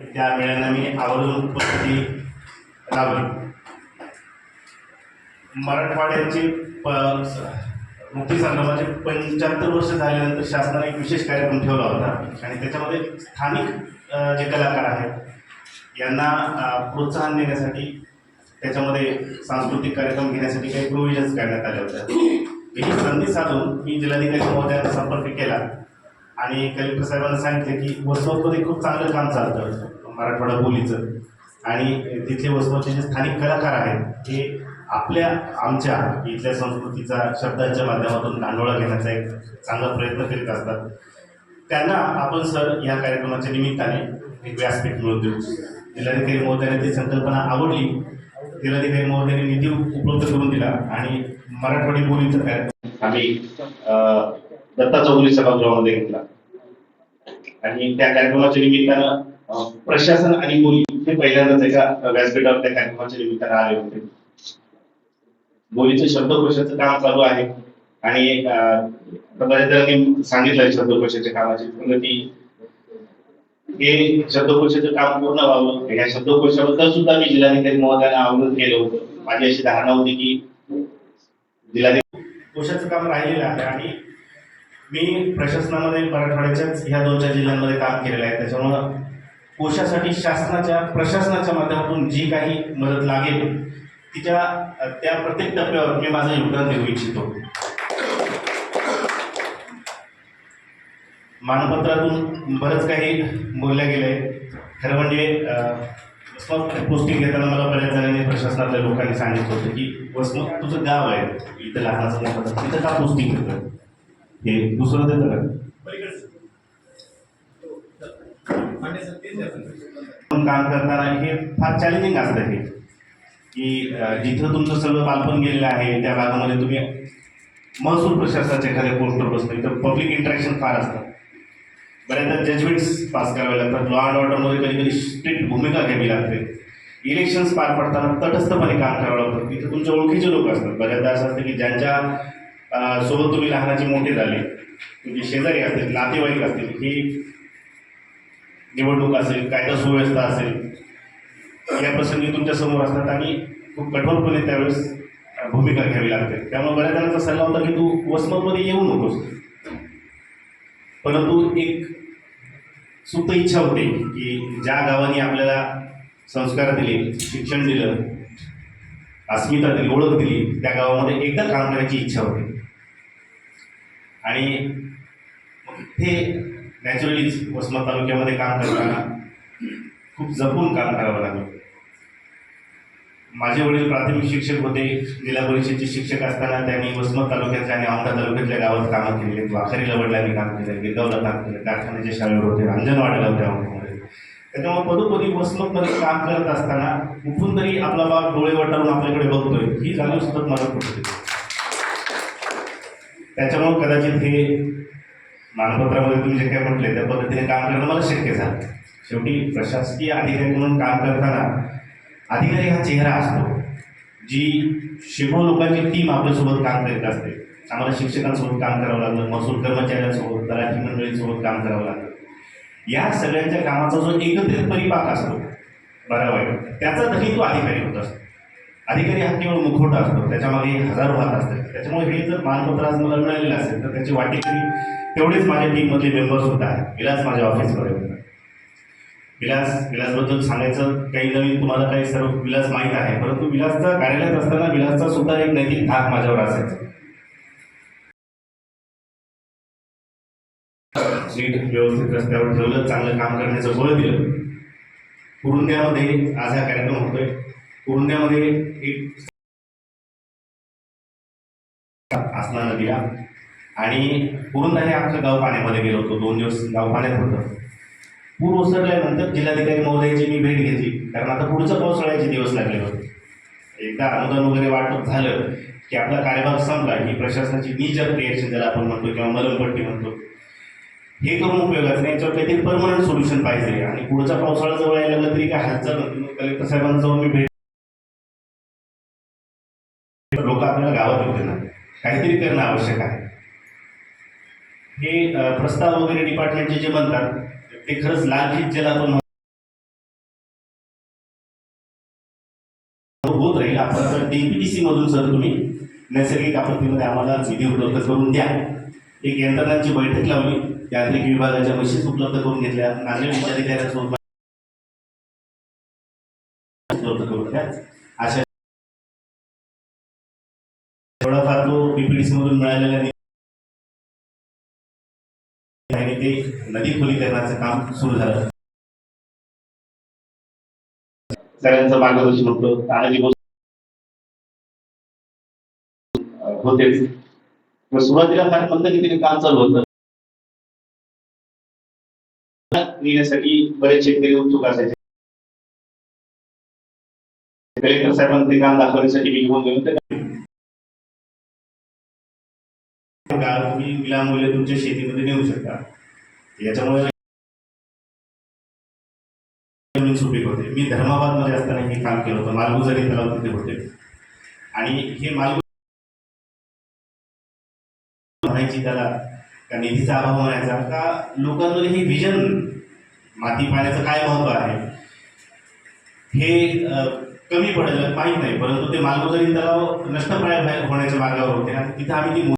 त्या मेळ्यांना मी आवर्जून उपस्थिती लावली मराठवाड्याची प मुक्ती संग्रामाचे पंच्याहत्तर वर्ष झाल्यानंतर शासनाने एक विशेष कार्यक्रम ठेवला होता. आणि त्याच्यामध्ये स्थानिक जे कलाकार आहेत यांना प्रोत्साहन देण्यासाठी त्याच्यामध्ये सांस्कृतिक कार्यक्रम घेण्यासाठी काही प्रोव्हिजन्स करण्यात आल्या होत्या. ही संधी साधून मी जिल्हाधिकारी महोदयांचा संपर्क केला. आणि कलेक्टर साहेबांना सांगितलं की वसवतमध्ये खूप चांगलं काम चालतं मराठवाडा बोलीचं. आणि तिथले वसवतचे जे स्थानिक कलाकार आहेत हे आपल्या आमच्या इथल्या संस्कृतीचा शब्दांच्या माध्यमातून दांडोळा घेण्याचा एक चांगला प्रयत्न करीत असतात. त्यांना आपण सर या कार्यक्रमाच्या निमित्ताने एक व्यासपीठ मिळवून देऊ. जिल्हाधिकारी महोदयाने ती संकल्पना आवडली. जिल्हाधिकारी महोदयाने निधी उपलब्ध करून दिला आणि मराठवाडी बोलीचा कार्यक्रम आम्ही दत्ता चौधरी सभागृहामध्ये घेतला. आणि त्या कार्यक्रमाच्या निमित्तानं प्रशासन आणि बोली हे पहिल्यांदाच एका व्यासपीठावर त्या कार्यक्रमाच्या निमित्तानं आले होते. बोलीचे शब्दकोशाचं काम चालू आहे. आणि सांगितलं शब्दकोशाच्या कामाची. प्रगती हे शब्दकोशाचं काम पूर्ण व्हावं. या शब्दकोशाबद्दल सुद्धा मी जिल्हाधिकारी महोदयांना आवाहन केलं होतं. माझी अशी धारणा होती की जिल्हाधिकारी कोशाचं काम राहिलेलं आहे आणि मी प्रशासनामध्ये मराठवाड्याच्याच ह्या दोन चार जिल्ह्यांमध्ये काम केलेलं आहे. त्याच्यामुळं कोशासाठी शासनाच्या प्रशासनाच्या माध्यमातून जी काही मदत लागेल तिच्या त्या प्रत्येक टप्प्यावर मी माझं योगदान देऊ इच्छितो. मानपत्रातून बरंच काही बोलल्या गेलंय. खरं म्हणजे वसमत पोस्टिंग घेताना मला बऱ्याच जणांनी प्रशासनातल्या लोकांनी सांगितलं होतं की वसमत तुझं गाव आहे इथं लहानाचं मोठं तिथं का पोस्टिंग घेतं हे दुसरं देतं का पण काम करताना हे फार चॅलेंजिंग असतं हे. की जिथं तुमचं सगळं बालपण गेलेलं आहे त्या भागामध्ये तुम्ही महसूल प्रशासनाच्या एखाद्या पोस्टवर बसतो तर पब्लिक इंटरॅक्शन फार असतं. बऱ्याचदा जजमेंट्स पास करावे लागतात. लॉ अँड ऑर्डरमध्ये कधी कधी स्ट्रिक्ट भूमिका घ्यावी लागते. इलेक्शन्स पार पडताना तटस्थपणे काम करावं लागतं. तिथे तुमच्या ओळखीचे लोक असतात. बऱ्याचदा असं असतं की ज्यांच्या सोबत तुम्ही लहानाची मोठी झाले. तुमचे शेजारी असतील नातेवाईक असतील ही निवडणूक असेल कायदा सुव्यवस्था असेल या प्रसंगी तुमच्यासमोर असतात आणि खूप कठोरपणे त्यावेळेस भूमिका घ्यावी लागते. त्यामुळे बऱ्याच जणांचा सल्ला होता की तू वसमतमध्ये येऊ नकोस. परंतु एक सुप्त इच्छा होते की ज्या गावाने आपल्याला संस्कार दिले शिक्षण दिलं अस्मिता दिली ओळख दिली त्या गावामध्ये एकदा काम करायची इच्छा होती. आणि हे नॅचरलीच वसमत तालुक्यामध्ये काम करताना खूप जपून काम करावं लागलं. माझे वडील प्राथमिक शिक्षक होते जिल्हा परिषदेचे शिक्षक असताना त्यांनी वसमत तालुक्यातल्या आणि औंढा तालुक्यातल्या गावात कामं केली वाखरी लवडला काम केलं गिरगावला काम केलं कारखान्याच्या शाळेवर होते अंजनवाडीला होते औंढ्यामध्ये त्याच्यामुळे पदोपदी वसमतमध्ये काम करत असताना कुठून तरी आपला बाप डोळे वटारून आपल्याकडे बघतोय. ही जाणीव सतत मला होती त्याच्यामुळे कदाचित हे मानपत्रामध्ये तुम्ही जे काही म्हटले त्या पद्धतीने काम करणं मला शक्य झालं. शेवटी प्रशासकीय अधिकारी म्हणून काम करताना अधिकारी हा चेहरा असतो जी शेकडो लोकांची टीम आपल्यासोबत काम करीत असते. आम्हाला शिक्षकांसोबत काम करावं लागलं महसूल कर्मचाऱ्यांसोबत तलाठी मंडळींसोबत काम करावं लागलं या सगळ्यांच्या कामाचा जो एकत्रित परिपाक असतो बरा वाईट त्याचा धनी तो अधिकारी होत असतो. अधिकारी हा केवळ मुखवटा असतो त्याच्यामागे हजारो हात असतात. त्याच्यामुळे हे जर मानपत्र आज मला मिळालेलं असेल तर त्याची वाटेकरी तेवढेच माझ्या टीममधले मेंबर्स सुद्धा आहेत. विलास माझ्या ऑफिसमध्ये होता. विलास विलासबद्दल सांगायचं काही नवीन तुम्हाला काही सर्व विलास माहीत आहे परंतु विलासचा कार्यालयात असताना विलासचा सुद्धा एक नैतिक धाक माझ्यावर असायचा. नीट व्यवस्थित रस्त्यावर ठेवलं चांगलं काम करण्याचं बळ दिलं. कुरुंद्यामध्ये आज हा कार्यक्रम होतोय. कुरुंद्यामध्ये एक आसना नदीला. आणि कुरुंदा हे गाव पाण्यामध्ये गेलो होतो. दोन दिवस गाव पाण्यात होतं. पूर ओसरल्यानंतर जिल्हाधिकारी महोदयाची मी भेट घेतली. कारण आता पुढचं पावसाळ्याचे दिवस लागले होते. एकदा अनुदान वगैरे वाटप झालं की आपला कार्यभाग संपला. ही प्रशासनाची नीजर रिएक्शन ज्याला आपण म्हणतो किंवा मलमपट्टी म्हणतो. हे करून उपयोगाचं नाही. याच्यावर काहीतरी परमनंट सोल्युशन पाहिजे. आणि पुढचा पावसाळा जवळ यायला लागला तरी काय हालचाल नव्हती मग कलेक्टर साहेबांना जाऊन मी भेट आपल्याला गावात येऊ देणार. काहीतरी करणं आवश्यक आहे. हे प्रस्ताव वगैरे डिपार्टमेंटचे जे बनतात ते खरंच लालजीत ज्याला आपण होत राहील. आपण सर डीपीटीसी मधून सर तुम्ही नैसर्गिक आपत्तीमध्ये आम्हाला निधी उपलब्ध करून द्या. एक यंत्रणांची बैठक लावली. यांत्रिक विभागाच्या मशीन्स उपलब्ध करून घेतल्या. नागरिक विचार उपलब्ध करून द्या. अशा डीपीडीसी मधून मिळालेल्या निधी ते नदी खोलीकरणाचं काम सुरू झालं. सगळ्यांचं मार्गदर्शन होतं. तानाजी बोस होतेच सुरुवातीला फार म्हणतं की तिथे काम चालू होतं. नेण्यासाठी बरेच शेतकरी उत्सुक असायचे. कलेक्टर साहेबांना ते काम दाखवण्यासाठी मी घेऊन गेलो तर का तुम्ही विनामूल्य तुमच्या शेतीमध्ये नेऊ शकता. याच्यामुळे जमीन सुपीक होते. मी धर्माबादमध्ये असताना हे काम केलं होतं. मालगुजारी तलाव तिथे होते. आणि हे मालगु म्हणायची त्याला का निधीचा अभाव म्हणायचा का लोकांमध्ये हे विजन माती पाण्याचं काय महत्त्व आहे? हे कमी पडेल माहीत नाही परंतु ते मालगुजारी तलाव नष्टप्राय होण्याच्या मार्गावर होते. आणि तिथं आम्ही ती